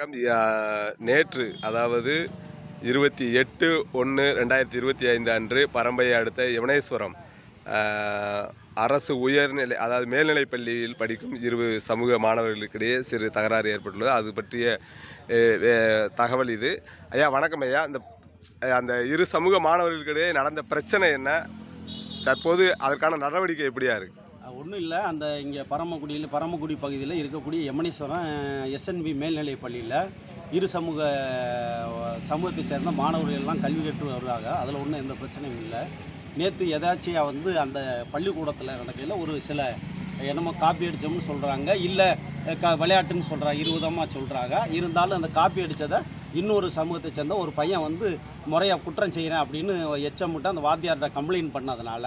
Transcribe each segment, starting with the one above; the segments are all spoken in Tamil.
வணக்கம். நேற்று அதாவது இருபத்தி எட்டு ஒன்று ரெண்டாயிரத்தி இருபத்தி ஐந்து அன்று பரம்பையை அடுத்த யுவனேஸ்வரம் அரசு உயர்நிலை அதாவது மேல்நிலைப் பள்ளியில் படிக்கும் இரு சமூக மாணவர்களுக்கிடையே சிறு தகராறு ஏற்பட்டுள்ளது. அது பற்றிய தகவல் இது. ஐயா வணக்கம் ஐயா. அந்த அந்த இரு சமூக மாணவர்களுக்கிடையே நடந்த பிரச்சனை என்ன? தற்போது அதற்கான நடவடிக்கை எப்படியா இருக்குது ஒன்றும் இல்லை. அந்த இங்கே பரமக்குடியில் பரமக்குடி பகுதியில் இருக்கக்கூடிய யமனீஸ்வரம் எஸ்என்பி மேல்நிலைப் பள்ளியில் இரு சமூக சமூகத்தை சேர்ந்த மாணவர்கள் எல்லாம் கல்வி கற்று வருவாங்க. அதில் ஒன்றும் எந்த பிரச்சனையும் இல்லை. நேற்று எதாச்சியாக வந்து அந்த பள்ளிக்கூடத்தில் நடக்கையில் ஒரு சில என்னமோ காப்பி அடித்தோம்னு சொல்கிறாங்க இல்லை க விளையாட்டுன்னு சொல்கிறாங்க இருபதமாக சொல்கிறாங்க இருந்தாலும் அந்த காப்பி அடித்ததை இன்னொரு சமூகத்தை சேர்ந்த ஒரு பையன் வந்து முறையாக குற்றம் செய்கிறேன் அப்படின்னு எச்சமிட்டு அந்த வாத்தியார்கிட்ட கம்ப்ளைண்ட் பண்ணதுனால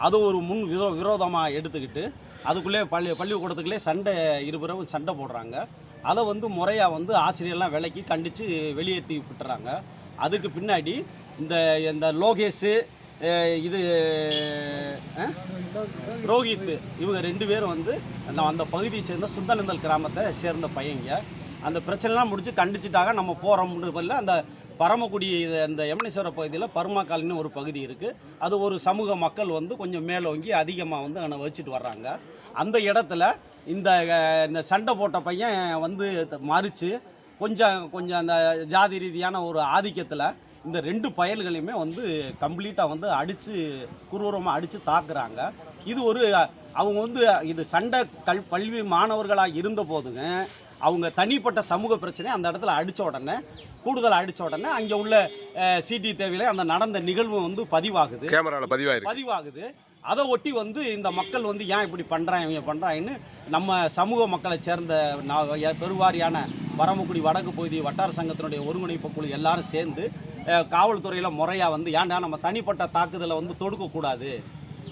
அது ஒரு முன் விரோ விரோதமாக எடுத்துக்கிட்டு அதுக்குள்ளே பள்ளி பள்ளிக்கூடத்துக்குள்ளே சண்டை இருபுறவும் சண்டை போடுறாங்க. அதை வந்து முறையாக வந்து ஆசிரியர்லாம் விலைக்கு கண்டித்து வெளியேற்றி விட்டுறாங்க. அதுக்கு பின்னாடி இந்த இந்த லோகேஷு இது அஹ், ரோஹித் இவங்க ரெண்டு பேரும் வந்து அந்த அந்த பகுதியை சேர்ந்த சுந்தனந்தல் கிராமத்தை சேர்ந்த பையங்க. அந்த பிரச்சனைலாம் முடிச்சு கண்டிச்சிட்டாங்க. நம்ம போகிறோம்ன்றதில்ல அந்த பரமக்குடி அந்த இந்த பகுதியில் பர்மா காலனின்னு ஒரு பகுதி இருக்குது அது ஒரு சமூக மக்கள் வந்து கொஞ்சம் மேலோங்கி அதிகமாக வந்து அங்கே வச்சுட்டு வர்றாங்க. அந்த இடத்துல இந்த இந்த சண்டை போட்ட பையன் வந்து மறித்து கொஞ்சம் கொஞ்சம் அந்த ஜாதி ரீதியான ஒரு ஆதிக்கத்தில் இந்த ரெண்டு பயல்களையுமே வந்து கம்ப்ளீட்டாக வந்து அடித்து குரூரமாக அடித்து தாக்குறாங்க. இது ஒரு அவங்க வந்து இது சண்டை கல் கல்வி மாணவர்களாக இருந்த போதுங்க அவங்க தனிப்பட்ட சமூக பிரச்சனை அந்த இடத்துல அடித்த உடனே கூடுதல் அடித்த உடனே அங்கே உள்ள சிடி தேவையில அந்த நடந்த நிகழ்வு வந்து பதிவாகுது. கேமராவில் பதிவாயிருக்கு. பதிவாகுது. அதை ஒட்டி வந்து இந்த மக்கள் வந்து ஏன் இப்படி பண்ணுறாங்க இவங்க பண்ணுறாங்கன்னு நம்ம சமூக மக்களை சேர்ந்த பெருவாரியான பரமக்குடி வடக்கு பகுதி வட்டார சங்கத்தினுடைய ஒருங்கிணைப்பு குழு எல்லாரும் சேர்ந்து காவல்துறையில் முறையாக வந்து ஏன்டா நம்ம தனிப்பட்ட தாக்குதலை வந்து தொடுக்கக்கூடாது?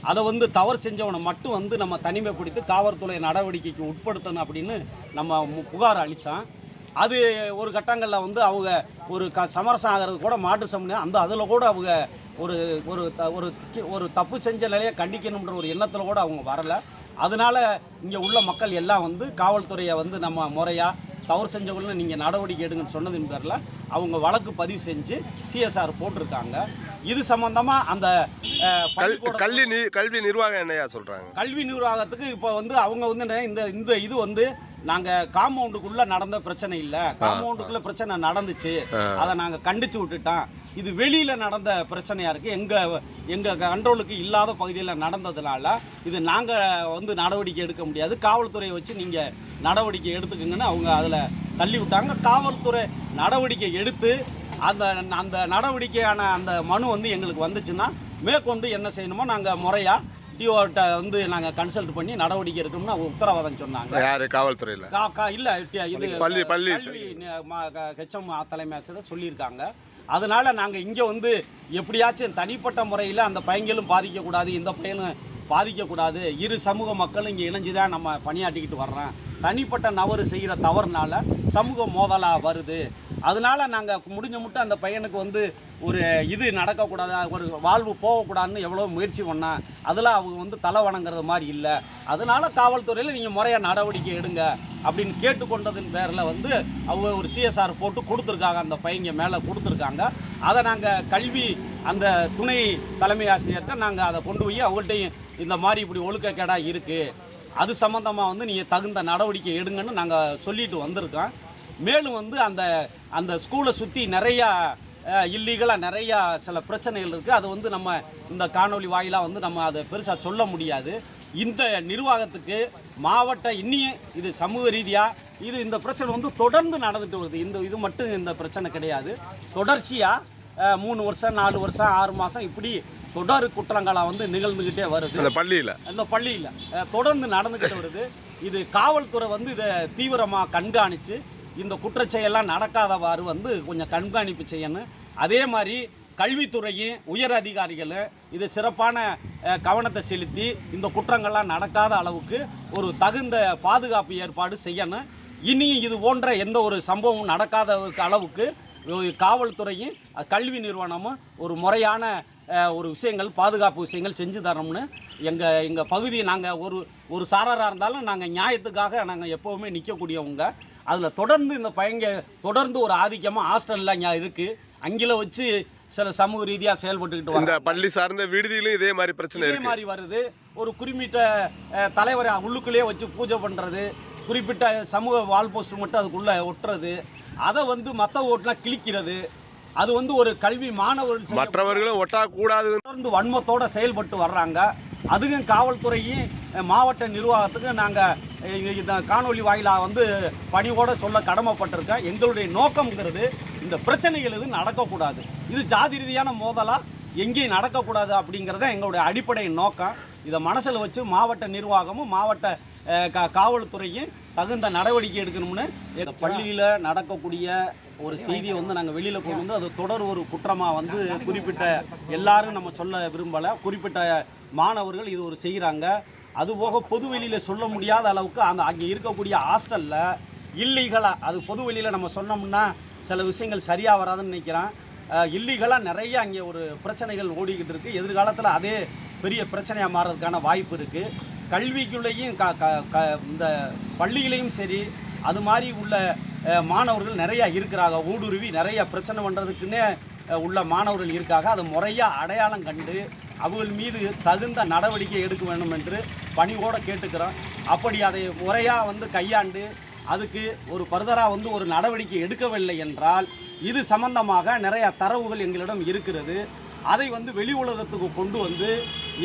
அதை வந்து தவறு செஞ்சவனை மட்டும் வந்து நம்ம தனிமைப்படுத்தி காவல்துறை நடவடிக்கைக்கு உட்படுத்தணும் அப்படின்னு நம்ம மு- புகார் அளித்தோம் அது ஒரு கட்டங்களில் வந்து அவங்க ஒரு க சமரசம் ஆகிறது கூட மாற்று சமயம் அந்த அதில் கூட அவங்க ஒரு ஒரு த- ஒரு ஒரு தப்பு செஞ்ச நிலையை கண்டிக்கணுன்ற ஒரு எண்ணத்தில் கூட அவங்க வரலை. அதனால இங்கே உள்ள மக்கள் எல்லாம் வந்து காவல்துறையை வந்து நம்ம முறையாக தவறு செஞ்சவங்களும் நீங்கள் நடவடிக்கை எடுங்கன்னு சொன்னதுன்னு பேரில் அவங்க வழக்கு பதிவு செஞ்சு சிஎஸ்ஆர் போட்டிருக்காங்க. இது சம்பந்தமாக அந்த கல்வி கல்வி நிர்வாகம் என்னையா சொல்கிறாங்க கல்வி நிர்வாகத்துக்கு இப்போ வந்து அவங்க வந்து இந்த இந்த இது வந்து நாங்கள் காம்பவுண்டுக்குள்ளே நடந்த பிரச்சனை இல்லை. காம்பவுண்டுக்குள்ளே பிரச்சனை நடந்துச்சு. அதை நாங்கள் கண்டிச்சு விட்டுட்டோம். இது வெளியில் நடந்த பிரச்சனையாக இருக்குது எங்கள் எங்கள் கண்ட்ரோலுக்கு இல்லாத பகுதியில் நடந்ததுனால இது நாங்கள் வந்து நடவடிக்கை எடுக்க முடியாது. காவல்துறையை வச்சு நீங்கள் நடவடிக்கை எடுத்துக்கங்கன்னு அவங்க அதில் தள்ளி விட்டாங்க. காவல்துறை நடவடிக்கை எடுத்து அந்த அந்த நடவடிக்கையான அந்த மனு வந்து எங்களுக்கு வந்துச்சுன்னா மேற்கொண்டு என்ன செய்யணுமோ நாங்கள் முறையாக டிஓட்ட வந்து நாங்கள் கன்சல்ட் பண்ணி நடவடிக்கை எடுக்கணும்னு அவங்க உத்தரவாதம் சொன்னாங்க. யார்? காவல்துறையில்? கா இல்லை இது பள்ளி பள்ளி கல்வி ஹெச்எம் தலைமை ஆசிரியர் சொல்லியிருக்காங்க. அதனால நாங்கள் இங்கே வந்து எப்படியாச்சும் தனிப்பட்ட முறையில் அந்த பையங்களும் பாதிக்கக்கூடாது இந்த பையனும் பாதிக்கக்கூடாது. இரு சமூக மக்களும் இங்கே இணைஞ்சு தான் நம்ம பணியாற்றிக்கிட்டு வர்றோம். தனிப்பட்ட நபர் செய்கிற தவறுனால சமூக மோதலாக வருது. அதனால நாங்கள் முடிஞ்ச மட்டும் அந்த பையனுக்கு வந்து ஒரு இது நடக்கக்கூடாது ஒரு வாழ்வு போகக்கூடாதுன்னு எவ்வளோ முயற்சி பண்ணால் அதில் அவங்க வந்து தலை வணங்குறது மாதிரி இல்லை. அதனால காவல்துறையில் நீங்கள் முறையாக நடவடிக்கை எடுங்க அப்படின்னு கேட்டுக்கொண்டதின் பேரில் வந்து அவங்க ஒரு சிஎஸ்ஆர் போட்டு கொடுத்துருக்காங்க அந்த பையங்க மேலே கொடுத்துருக்காங்க. அதை நாங்கள் கல்வி அந்த துணை தலைமை ஆசிரியர்கிட்ட நாங்கள் அதை கொண்டு போய் அவங்கள்ட்டையும் இந்த மாதிரி இப்படி ஒழுக்கக்கேடாக இருக்குது அது சம்மந்தமாக வந்து நீங்கள் தகுந்த நடவடிக்கை எடுங்கன்னு நாங்கள் சொல்லிட்டு வந்திருக்கோம். மேலும் வந்து அந்த அந்த ஸ்கூலை சுற்றி நிறையா இல்லீகலாக நிறையா சில பிரச்சனைகள் இருக்குது அது வந்து நம்ம இந்த காணொளி வாயிலாக வந்து நம்ம அதை பெருசாக சொல்ல முடியாது. இந்த நிர்வாகத்துக்கு மாவட்ட இன்னியும் இது சமூக ரீதியாக இது இந்த பிரச்சனை வந்து தொடர்ந்து நடந்துட்டு வருது. இந்த இது மட்டும் இந்த பிரச்சனை கிடையாது. தொடர்ச்சியாக மூணு வருஷம் நாலு வருஷம் ஆறு மாதம் இப்படி தொடர் குற்றங்களாக வந்து நிகழ்ந்துக்கிட்டே வருது. அந்த பள்ளியில்? அந்த பள்ளியில். தொடர்ந்து நடந்துக்கிட்டு வருது. இது காவல்துறை வந்து இதை தீவிரமாக கண்காணித்து இந்த குற்றச்செயலாம் நடக்காதவாறு வந்து கொஞ்சம் கண்காணிப்பு செய்யணும். அதே மாதிரி கல்வித்துறையும் உயர் அதிகாரிகளும் இது சிறப்பான கவனத்தை செலுத்தி இந்த குற்றங்கள்லாம் நடக்காத அளவுக்கு ஒரு தகுந்த பாதுகாப்பு ஏற்பாடு செய்யணும். இனியும் இது போன்ற எந்த ஒரு சம்பவமும் நடக்காத அளவுக்கு காவல்துறையும் கல்வி நிறுவனமும் ஒரு முறையான ஒரு விஷயங்கள் பாதுகாப்பு விஷயங்கள் செஞ்சு தரணும்னு எங்கள் எங்கள் பகுதியை நாங்கள் ஒரு ஒரு சாராராக இருந்தாலும் நாங்கள் நியாயத்துக்காக நாங்கள் எப்போவுமே நிற்கக்கூடியவங்க அதில் தொடர்ந்து இந்த பையங்க தொடர்ந்து ஒரு ஆதிக்கமாக ஹாஸ்டலில் இங்கே இருக்குது அங்கில வச்சு சில சமூக ரீதியாக செயல்பட்டுக்கிட்டு இந்த பள்ளி சார்ந்த விடுதியிலும் இதே மாதிரி பிரச்சனை இதே மாதிரி வருது. ஒரு குறிப்பிட்ட தலைவரை உள்ளுக்குள்ளேயே வச்சு பூஜை பண்ணுறது குறிப்பிட்ட சமூக வால் போஸ்ட் மட்டும் அதுக்குள்ளே ஒட்டுறது அதை வந்து மற்ற ஓட்டுனா கிழிக்கிறது அது வந்து ஒரு கல்வி மாணவர்கள் மற்றவர்களும் ஒட்டா கூடாது தொடர்ந்து வன்மத்தோட செயல்பட்டு வர்றாங்க. அதுக்கும் காவல்துறையும் மாவட்ட நிர்வாகத்துக்கும் நாங்கள் இந்த காணொளி வாயிலாக வந்து பணியோட சொல்ல கடமைப்பட்டிருக்கோம் எங்களுடைய நோக்கம்ங்கிறது இந்த பிரச்சனைகள் எதுவும் நடக்கக்கூடாது. இது ஜாதி ரீதியான மோதலாக எங்கேயும் நடக்கக்கூடாது அப்படிங்கிறத எங்களுடைய அடிப்படை நோக்கம். இதை மனசில் வச்சு மாவட்ட நிர்வாகமும் மாவட்ட கா- காவல்துறையும் தகுந்த நடவடிக்கை எடுக்கணும்னு இந்த பள்ளியில் நடக்கக்கூடிய ஒரு செய்தியை வந்து நாங்கள் வெளியில் கொண்டு வந்து அது தொடர் ஒரு குற்றமாக வந்து குறிப்பிட்ட எல்லாரும் நம்ம சொல்ல விரும்பலை. குறிப்பிட்ட மாணவர்கள் இது ஒரு செய்கிறாங்க அதுபோக பொது வெளியில் சொல்ல முடியாத அளவுக்கு அந்த அங்கே இருக்கக்கூடிய ஹாஸ்டலில் இல்லீகலாக அது பொது வெளியில் நம்ம சொன்னோம்னா சில விஷயங்கள் சரியாக வராதுன்னு நினைக்கிறேன். இல்லீகலாக நிறைய அங்கே ஒரு பிரச்சனைகள் ஓடிக்கிட்டு இருக்குது எதிர்காலத்தில் அதே பெரிய பிரச்சனையாக மாறதுக்கான வாய்ப்பு இருக்குது கல்விக்குள்ளேயும் க க க இந்த பள்ளியிலையும் சரி அது மாதிரி உள்ள மாணவர்கள் நிறையா இருக்கிறாங்க. ஊடுருவி நிறைய பிரச்சனை பண்ணுறதுக்குன்னே உள்ள மாணவர்கள் இருக்காங்க. அதை முறையாக அடையாளம் கண்டு அவர்கள் மீது தகுந்த நடவடிக்கை எடுக்க வேண்டும் என்று பணிவோடு கேட்டுக்கிறோம். அப்படி அதை முறையாக வந்து கையாண்டு அதுக்கு ஒரு ஃபர்தராக வந்து ஒரு நடவடிக்கை எடுக்கவில்லை என்றால் இது சம்பந்தமாக நிறைய தரவுகள் எங்களிடம் இருக்கிறது. அதை வந்து வெளி உலகத்துக்கு கொண்டு வந்து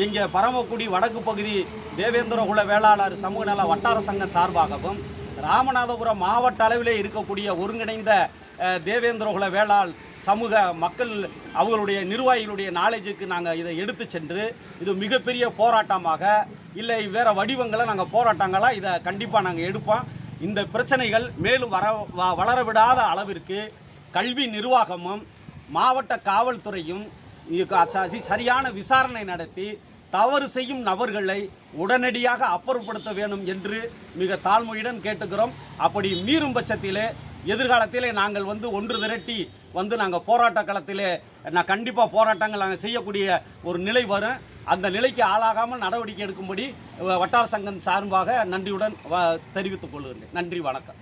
இங்கே பரமக்குடி வடக்கு பகுதி தேவேந்திரகுல வேளாளர் சமூக நல வட்டார சங்கம் சார்பாகவும் ராமநாதபுரம் மாவட்ட அளவிலே இருக்கக்கூடிய ஒருங்கிணைந்த தேவேந்திரகுல வேளாள் சமூக மக்கள் அவர்களுடைய நிர்வாகிகளுடைய நாலேஜுக்கு நாங்கள் இதை எடுத்து சென்று இது மிகப்பெரிய போராட்டமாக இல்லை வேறு வடிவங்களை நாங்கள் போராட்டங்களாக இதை கண்டிப்பாக நாங்கள் எடுப்போம். இந்த பிரச்சனைகள் மேலும் வர வளர விடாத அளவிற்கு கல்வி நிர்வாகமும் மாவட்ட காவல்துறையும் சரியான விசாரணை நடத்தி தவறு செய்யும் நபர்களை உடனடியாக அப்புறப்படுத்த வேண்டும் என்று மிக தாழ்மையுடன் கேட்டுக்கிறோம். அப்படி மீறும் பட்சத்திலே எதிர்காலத்திலே நாங்கள் வந்து ஒன்று திரட்டி வந்து நாங்கள் போராட்ட களத்திலே நான் கண்டிப்பாக போராட்டங்கள் நாங்கள் செய்யக்கூடிய ஒரு நிலை வரும். அந்த நிலைக்கு ஆளாகாமல் நடவடிக்கை எடுக்கும்படி வட்டார சங்கம் சார்பாக நன்றியுடன் வ- தெரிவித்துக் கொள்கிறேன். நன்றி வணக்கம்.